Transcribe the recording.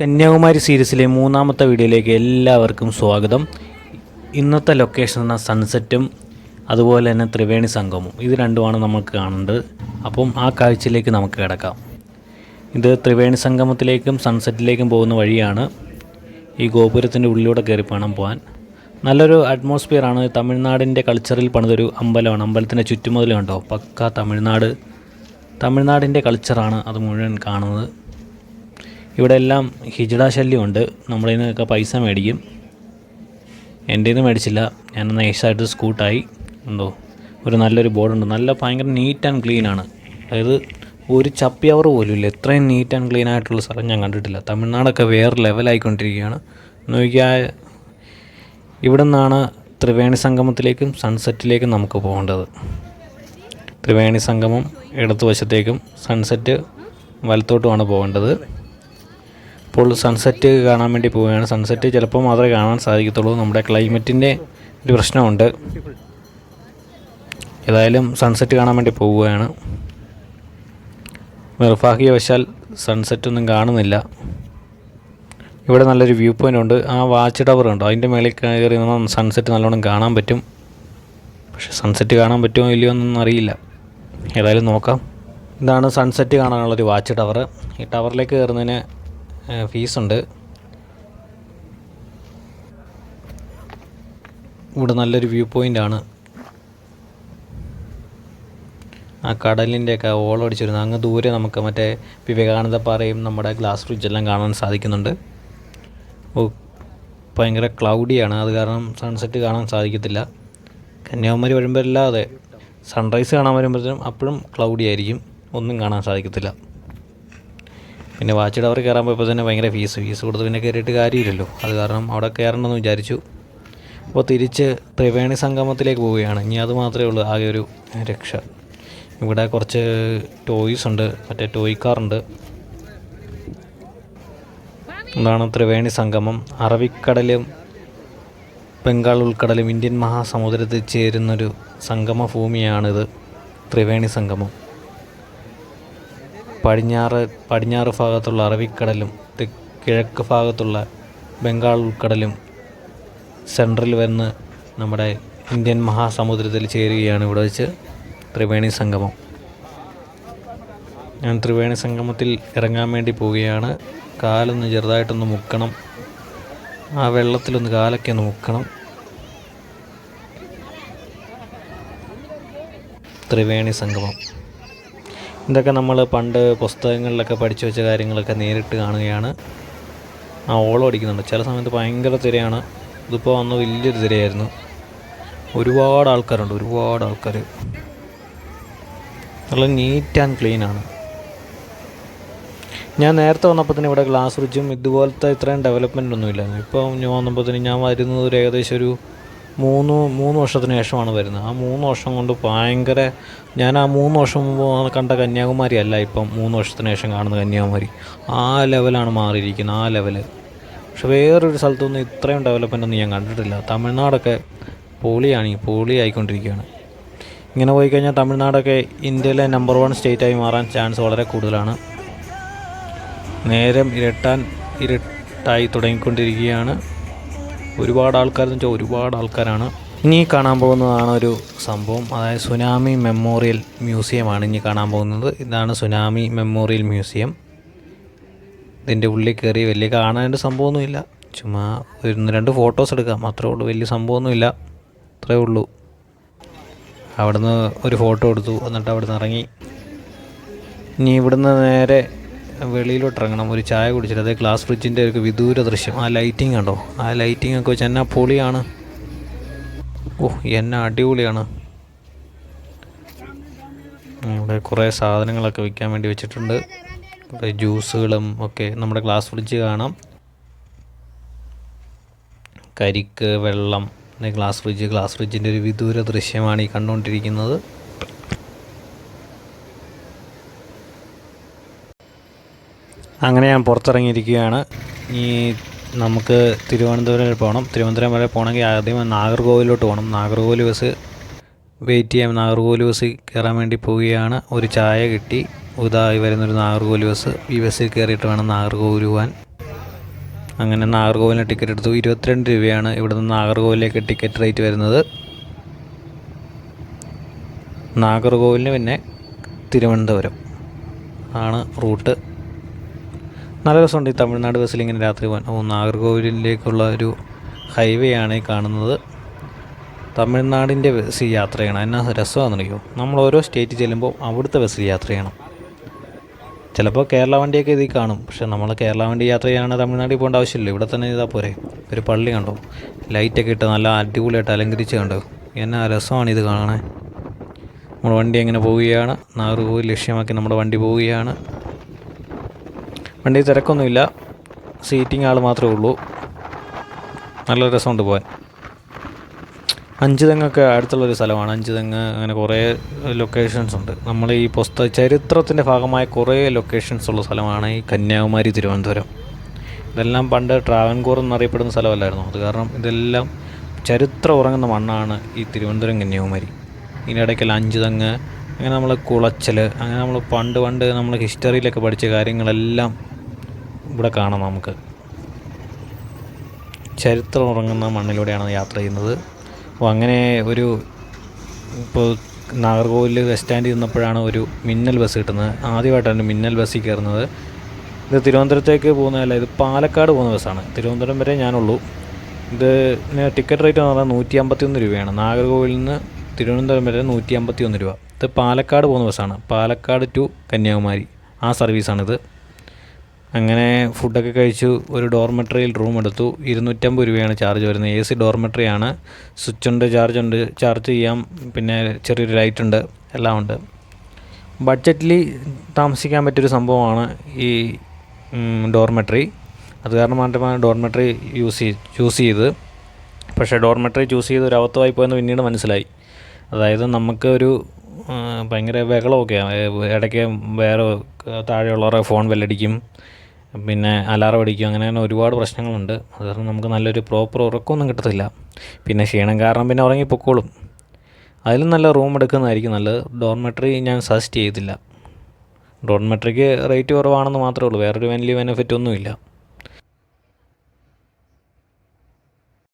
കന്യാകുമാരി സീരീസിലെ മൂന്നാമത്തെ വീഡിയോയിലേക്ക് എല്ലാവർക്കും സ്വാഗതം. ഇന്നത്തെ ലൊക്കേഷൻ എന്ന സൺസെറ്റും അതുപോലെ തന്നെ ത്രിവേണി സംഗമവും. ഇത് രണ്ടുമാണ് നമുക്ക് കാണേണ്ടത്. അപ്പം ആ കാഴ്ചയിലേക്ക് നമുക്ക് കിടക്കാം. ഇത് ത്രിവേണി സംഗമത്തിലേക്കും സൺസെറ്റിലേക്കും പോകുന്ന വഴിയാണ്. ഈ ഗോപുരത്തിന്റെ ഉള്ളിലൂടെ കയറി വേണം പോകാൻ. നല്ലൊരു അറ്റ്മോസ്ഫിയറാണ് തമിഴ്നാടിന്റെ കൾച്ചറിൽ പണിതൊരു അമ്പലമാണ്. അമ്പലത്തിന്റെ ചുറ്റുമതിൽ കണ്ടോ? പക്ക തമിഴ്നാട്. തമിഴ്നാടിന്റെ കൾച്ചറാണ് അത് മുഴുവൻ കാണുന്നത്. ഇവിടെ എല്ലാം ഹിജഡ ശല്യമുണ്ട്. നമ്മുടെ നിന്നൊക്കെ പൈസ മേടിക്കും. എന്റെ നിന്ന് മേടിച്ചില്ല. ഞാൻ നൈസായിട്ട് സ്കൂട്ടായി. എന്തോ ഒരു നല്ലൊരു ബോർഡുണ്ട്. നല്ല ഭയങ്കര നീറ്റ് ആൻഡ് ക്ലീൻ ആണ്. അതായത് ഒരു ചപ്പിയവർ പോലും ഇല്ല. ഇത്രയും നീറ്റ് ആൻഡ് ക്ലീൻ ആയിട്ടുള്ള സ്ഥലം ഞാൻ കണ്ടിട്ടില്ല. തമിഴ്നാടൊക്കെ വേറെ ലെവലായിക്കൊണ്ടിരിക്കുകയാണ് നോക്കിയാൽ ഇവിടെ നിന്നാണ് ത്രിവേണി സംഗമത്തിലേക്കും സൺസെറ്റിലേക്കും നമുക്ക് പോകേണ്ടത്. ത്രിവേണി സംഗമം ഇടതുവശത്തേക്കും സൺസെറ്റ് വലത്തോട്ടുമാണ് പോകേണ്ടത്. ഇപ്പോൾ സൺസെറ്റ് കാണാൻ വേണ്ടി പോവുകയാണ്. സൺസെറ്റ് ചിലപ്പോൾ മാത്രമേ കാണാൻ സാധിക്കത്തുള്ളൂ. നമ്മുടെ ക്ലൈമറ്റിന്റെ ഒരു പ്രശ്നമുണ്ട്. ഏതായാലും സൺസെറ്റ് കാണാൻ വേണ്ടി പോവുകയാണ്. നിർഭാഗ്യവശാൽ സൺസെറ്റ് ഒന്നും കാണുന്നില്ല. ഇവിടെ നല്ലൊരു വ്യൂ പോയിന്റ് ഉണ്ട്. ആ വാച്ച് ടവർ ഉണ്ട്? അതിന്റെ മേളിൽ കയറി നിന്നാൽ സൺസെറ്റ് നല്ലോണം കാണാൻ പറ്റും. പക്ഷേ സൺസെറ്റ് കാണാൻ പറ്റുമോ ഇല്ലയോ എന്നൊന്നും അറിയില്ല. ഏതായാലും നോക്കാം. ഇതാണ് സൺസെറ്റ് കാണാനുള്ളൊരു വാച്ച് ടവർ ഈ ടവറിലേക്ക് കയറുന്നതിന് ഫീസുണ്ട്. ഇവിടെ നല്ലൊരു വ്യൂ പോയിന്റാണ് ആ കടലിന്റെയൊക്കെ ഓളം അടിച്ചിരുന്നു. അങ്ങ് ദൂരെ നമുക്ക് മറ്റേ വിവേകാനന്ദ പാറയും നമ്മുടെ ഗ്ലാസ് ബ്രിഡ്ജെല്ലാം കാണാൻ സാധിക്കുന്നുണ്ട്. ഓ ഭയങ്കര ക്ലൗഡിയാണ് അത് കാരണം സൺസെറ്റ് കാണാൻ സാധിക്കത്തില്ല. കന്യാകുമാരി വരുമ്പോഴല്ലാതെ സൺറൈസ് കാണാൻ വരുമ്പോഴത്തേനും അപ്പോഴും ക്ലൗഡി ആയിരിക്കും. ഒന്നും കാണാൻ സാധിക്കത്തില്ല. പിന്നെ വാച്ച് ടവർ കയറാൻ പോയപ്പോൾ തന്നെ ഭയങ്കര ഫീസ് ഫീസ് കൊടുത്ത് പിന്നെ കയറിയിട്ട് കാര്യമില്ലല്ലോ. അത് കാരണം അവിടെ കയറണമെന്ന് വിചാരിച്ചു. അപ്പോൾ തിരിച്ച് ത്രിവേണി സംഗമത്തിലേക്ക് പോവുകയാണ്. ഇനി അത് മാത്രമേ ഉള്ളൂ ആകെ ഒരു രക്ഷ. ഇവിടെ കുറച്ച് ടോയ്സ് ഉണ്ട് മറ്റേ ടോയ് കാറുണ്ട് എന്താണ് ത്രിവേണി സംഗമം. അറബിക്കടലും ബംഗാൾ ഉൾക്കടലും ഇന്ത്യൻ മഹാസമുദ്രത്തിൽ ചേരുന്നൊരു സംഗമ ഭൂമിയാണിത് ത്രിവേണി സംഗമം. പടിഞ്ഞാറ് പടിഞ്ഞാറ് ഭാഗത്തുള്ള അറബിക്കടലും കിഴക്ക് ഭാഗത്തുള്ള ബംഗാൾ ഉൾക്കടലും സെൻട്രൽ വന്ന് നമ്മുടെ ഇന്ത്യൻ മഹാസമുദ്രത്തിൽ ചേരുകയാണ് ഇവിടെ വെച്ച് ത്രിവേണി സംഗമം. ഞാൻ ത്രിവേണി സംഗമത്തിൽ ഇറങ്ങാൻ വേണ്ടി പോവുകയാണ്. കാലൊന്ന് ചെറുതായിട്ടൊന്ന് മുക്കണം. ആ വെള്ളത്തിലൊന്ന് കാലൊക്കെ ഒന്ന് മുക്കണം. ത്രിവേണി സംഗമം. ഇതൊക്കെ നമ്മൾ പണ്ട് പുസ്തകങ്ങളിലൊക്കെ പഠിച്ചു വെച്ച കാര്യങ്ങളൊക്കെ നേരിട്ട് കാണുകയാണ്. ആ ഓളം അടിക്കുന്നുണ്ട്. ചില സമയത്ത് ഭയങ്കര തിരയാണ്. ഇതിപ്പോൾ വന്ന വലിയൊരു തിരയായിരുന്നു. ഒരുപാട് ആൾക്കാരുണ്ട് ഒരുപാട് ആൾക്കാർ നല്ല നീറ്റ് ആൻഡ് ക്ലീൻ ആണ്. ഞാൻ നേരത്തെ വന്നപ്പോൾ തന്നെ ഇവിടെ ഗ്ലാസ് ഫ്രിഡ്ജും ഇതുപോലത്തെ ഇത്രയും ഡെവലപ്മെന്റ് ഒന്നും ഇപ്പം ഞാൻ വന്നപ്പോൾ തന്നെ ഞാൻ വരുന്നത് ഒരു ഏകദേശം ഒരു മൂന്ന് മൂന്ന് വർഷത്തിന് ശേഷമാണ് വരുന്നത്. ആ മൂന്ന് വർഷം കൊണ്ട് ഭയങ്കര ഞാൻ ആ മൂന്ന് വർഷം മുമ്പ് കണ്ട കന്യാകുമാരി അല്ല ഇപ്പം മൂന്ന് വർഷത്തിന് ശേഷം കാണുന്ന കന്യാകുമാരി. ആ ലെവലാണ് മാറിയിരിക്കുന്നത് ആ ലെവൽ. പക്ഷെ വേറൊരു സ്ഥലത്തൊന്നും ഇത്രയും ഡെവലപ്മെന്റ് ഒന്നും ഞാൻ കണ്ടിട്ടില്ല. തമിഴ്നാടൊക്കെ പോളിയാണ് ഈ പോളി ആയിക്കൊണ്ടിരിക്കുകയാണ്. ഇങ്ങനെ പോയി കഴിഞ്ഞാൽ തമിഴ്നാടൊക്കെ ഇന്ത്യയിലെ നമ്പർ വൺ സ്റ്റേറ്റായി മാറാൻ ചാൻസ് വളരെ കൂടുതലാണ്. നേരം ഇരട്ടാൻ ഇരട്ടായി തുടങ്ങിക്കൊണ്ടിരിക്കുകയാണ്. ഒരുപാട് ആൾക്കാരെന്ന് വെച്ചാൽ ഒരുപാട് ആൾക്കാരാണ്. ഇനി കാണാൻ പോകുന്നതാണ് ഒരു സംഭവം. അതായത് സുനാമി മെമ്മോറിയൽ മ്യൂസിയമാണ് ഇനി കാണാൻ പോകുന്നത്. ഇതാണ് സുനാമി മെമ്മോറിയൽ മ്യൂസിയം. ഇതിന്റെ ഉള്ളിൽ കയറി വലിയ കാണാനായിട്ട് സംഭവമൊന്നുമില്ല. ചുമ്മാ ഒന്ന് രണ്ട് ഫോട്ടോസ് എടുക്കാം. അത്രേ ഉള്ളൂ. വലിയ സംഭവമൊന്നുമില്ല. അത്രേ ഉള്ളൂ. അവിടുന്ന് ഒരു ഫോട്ടോ എടുത്തു. എന്നിട്ട് അവിടുന്ന് ഇറങ്ങി. ഇനി ഇവിടുന്ന് നേരെ വെളിയിലോട്ട് ഇറങ്ങണം ഒരു ചായ കുടിച്ചിട്ട് അതേ ഗ്ലാസ് ഫ്രിഡ്ജിന്റെ ഒരു വിദൂര ദൃശ്യം. ആ ലൈറ്റിംഗ് കണ്ടോ? ആ ലൈറ്റിംഗ് ഒക്കെ വെച്ച് എന്നാ പൊളിയാണ്. ഓ എന്നാ അടിപൊളിയാണ്. ഇവിടെ കുറേ സാധനങ്ങളൊക്കെ വിൽക്കാൻ വേണ്ടി വെച്ചിട്ടുണ്ട്. കുറേ ജ്യൂസുകളും ഒക്കെ നമ്മുടെ ഗ്ലാസ് ഫ്രിഡ്ജ് കാണാം. കരിക്ക് വെള്ളം ഗ്ലാസ് ഫ്രിഡ്ജ് ഗ്ലാസ് ഫ്രിഡ്ജിന്റെ ഒരു വിദൂര ദൃശ്യമാണ് ഈ കണ്ടുകൊണ്ടിരിക്കുന്നത്. അങ്ങനെ ഞാൻ പുറത്തിറങ്ങിയിരിക്കുകയാണ്. ഈ നമുക്ക് തിരുവനന്തപുരം വരെ പോകണം തിരുവനന്തപുരം വരെ പോകണമെങ്കിൽ ആദ്യം നാഗർകോവിലോട്ട് പോകണം നാഗർകോവിൽ ബസ് വെയിറ്റ് ചെയ്യാം. നാഗർകോവിൽ ബസ് കയറാൻ വേണ്ടി പോവുകയാണ്. ഒരു ചായ കിട്ടി. ഉദായി വരുന്നൊരു നാഗർകോവിൽ ബസ്. ഈ ബസ്സിൽ കയറിയിട്ട് വേണം നാഗർകോവിൽ പോകാൻ അങ്ങനെ നാഗർകോവിലിന് ടിക്കറ്റ് എടുത്തു. ഇരുപത്തിരണ്ട് രൂപയാണ് ഇവിടെ നിന്ന് നാഗർകോവിലേക്ക് ടിക്കറ്റ് റേറ്റ് വരുന്നത്. നാഗർകോവിലിന് പിന്നെ തിരുവനന്തപുരം ആണ് റൂട്ട്. നല്ല രസമുണ്ട് ഈ തമിഴ്നാട് ബസ്സിൽ ഇങ്ങനെ രാത്രി പോകാൻ ഓ നാഗർകോവിലിലേക്കുള്ള ഒരു ഹൈവേ ആണ് ഈ കാണുന്നത്. തമിഴ്നാടിന്റെ ബസ്സിൽ യാത്ര ചെയ്യണം എന്നാ രസമാണെന്നറിയോ? നമ്മൾ ഓരോ സ്റ്റേറ്റ് ചെല്ലുമ്പോൾ അവിടുത്തെ ബസ്സിൽ യാത്ര ചെയ്യണം ചിലപ്പോൾ കേരള വണ്ടിയൊക്കെ ഇതിൽ കാണും. പക്ഷെ നമ്മൾ കേരള വണ്ടി യാത്ര ചെയ്യാനാണ് തമിഴ്നാട്ടിൽ പോകേണ്ട ആവശ്യമില്ല. ഇവിടെ തന്നെ ഇതാ പോരെ. ഒരു പള്ളി കണ്ടോ? ലൈറ്റൊക്കെ ഇട്ട് നല്ല അടിപൊളിയായിട്ട് അലങ്കരിച്ച് കണ്ടോ? എന്നാ രസമാണ് ഇത് കാണണേ നമ്മുടെ വണ്ടി എങ്ങനെ പോവുകയാണ്? നാഗർകോവിൽ ലക്ഷ്യമാക്കി നമ്മുടെ വണ്ടി പോവുകയാണ്. വണ്ടി തിരക്കൊന്നുമില്ല. സീറ്റിംഗ് ആൾ മാത്രമേ ഉള്ളൂ. നല്ല രസമുണ്ട് പോകാൻ അഞ്ച് തെങ്ങൊക്കെ അടുത്തുള്ളൊരു സ്ഥലമാണ്. അഞ്ച് തെങ്ങ് അങ്ങനെ കുറേ ലൊക്കേഷൻസ് ഉണ്ട്. നമ്മൾ ഈ പുസ്തക ചരിത്രത്തിന്റെ ഭാഗമായ കുറേ ലൊക്കേഷൻസ് ഉള്ള സ്ഥലമാണ് ഈ കന്യാകുമാരി തിരുവനന്തപുരം. ഇതെല്ലാം പണ്ട് ട്രാവൻകൂർ എന്നറിയപ്പെടുന്ന സ്ഥലമല്ലായിരുന്നു? അത് കാരണം ഇതെല്ലാം ചരിത്രം ഉറങ്ങുന്ന മണ്ണാണ് ഈ തിരുവനന്തപുരം കന്യാകുമാരി. ഇതിനിടയ്ക്കൽ അഞ്ച് തെങ്ങ് അങ്ങനെ നമ്മൾ കുളച്ചൽ അങ്ങനെ നമ്മൾ പണ്ട് പണ്ട് നമ്മൾ ഹിസ്റ്ററിയിലൊക്കെ പഠിച്ച കാര്യങ്ങളെല്ലാം ഇവിടെ കാണാം നമുക്ക്. ചരിത്രം ഉറങ്ങുന്ന മണ്ണിലൂടെയാണ് യാത്ര ചെയ്യുന്നത്. അപ്പോൾ അങ്ങനെ ഒരു ഇപ്പോൾ നാഗർകോവിൽ ബസ് സ്റ്റാൻഡിൽ നിന്നപ്പോഴാണ് ഒരു മിന്നൽ ബസ് കിട്ടുന്നത്. ആദ്യമായിട്ടാണ് മിന്നൽ ബസ്സിൽ കയറുന്നത്. ഇത് തിരുവനന്തപുരത്തേക്ക് പോകുന്നതല്ല ഇത് പാലക്കാട് പോകുന്ന ബസ്സാണ്. തിരുവനന്തപുരം വരെ ഞാനുള്ളൂ. ഇത് ടിക്കറ്റ് റേറ്റ് എന്ന് പറഞ്ഞാൽ നൂറ്റി അമ്പത്തിയൊന്ന് രൂപയാണ്. നാഗർകോവിലിൽ നിന്ന് തിരുവനന്തപുരം വരെ നൂറ്റി അമ്പത്തി ഒന്ന് രൂപ. ഇത് പാലക്കാട് പോകുന്ന ബസ്സാണ്. പാലക്കാട് ടു കന്യാകുമാരി. ആ സർവീസാണിത്. അങ്ങനെ ഫുഡൊക്കെ കഴിച്ചു ഒരു ഡോർമെട്രിയിൽ റൂം എടുത്തു. ഇരുന്നൂറ്റമ്പത് രൂപയാണ് ചാർജ് വരുന്നത്. എ സി ഡോർമെട്രി ആണ് സ്വിച്ച് ഉണ്ട് ചാർജ് ഉണ്ട്. ചാർജ് ചെയ്യാം. പിന്നെ ചെറിയൊരു ലൈറ്റ് ഉണ്ട്. എല്ലാം ഉണ്ട്. ബഡ്ജറ്റിൽ താമസിക്കാൻ പറ്റിയൊരു സംഭവമാണ് ഈ ഡോർമെട്രി. അത് കാരണം മാത്രമാണ് ഡോർമെട്രി യൂസ് ചെയ്ത് ചൂസ് ചെയ്ത് പക്ഷേ ഡോർമെട്രി ചൂസ് ചെയ്ത് ഒരു അബദ്ധമായി പോയെന്ന് പിന്നീട് മനസ്സിലായി. അതായത് നമുക്ക് ഒരു ഭയങ്കര ബഹളമൊക്കെയാണ്. ഇടയ്ക്ക് വേറെ താഴെയുള്ളവരുടെ ഫോൺ ബെല്ലടിക്കും പിന്നെ അലാറം അടിക്കും അങ്ങനെ തന്നെ ഒരുപാട് പ്രശ്നങ്ങളുണ്ട്. അത് കാരണം നമുക്ക് നല്ലൊരു പ്രോപ്പർ ഉറക്കമൊന്നും കിട്ടത്തില്ല. പിന്നെ ക്ഷീണം കാരണം പിന്നെ ഉറങ്ങി പൊക്കോളും. അതിലും നല്ല റൂം എടുക്കുന്നതായിരിക്കും നല്ലത്. ഡോർമെട്രി ഞാൻ സജസ്റ്റ് ചെയ്തില്ല. ഡോർമെട്രിക്ക് റേറ്റ് കുറവാണെന്ന് മാത്രമേ ഉള്ളൂ. വേറൊരു വലിയ ബെനിഫിറ്റ് ഒന്നുമില്ല.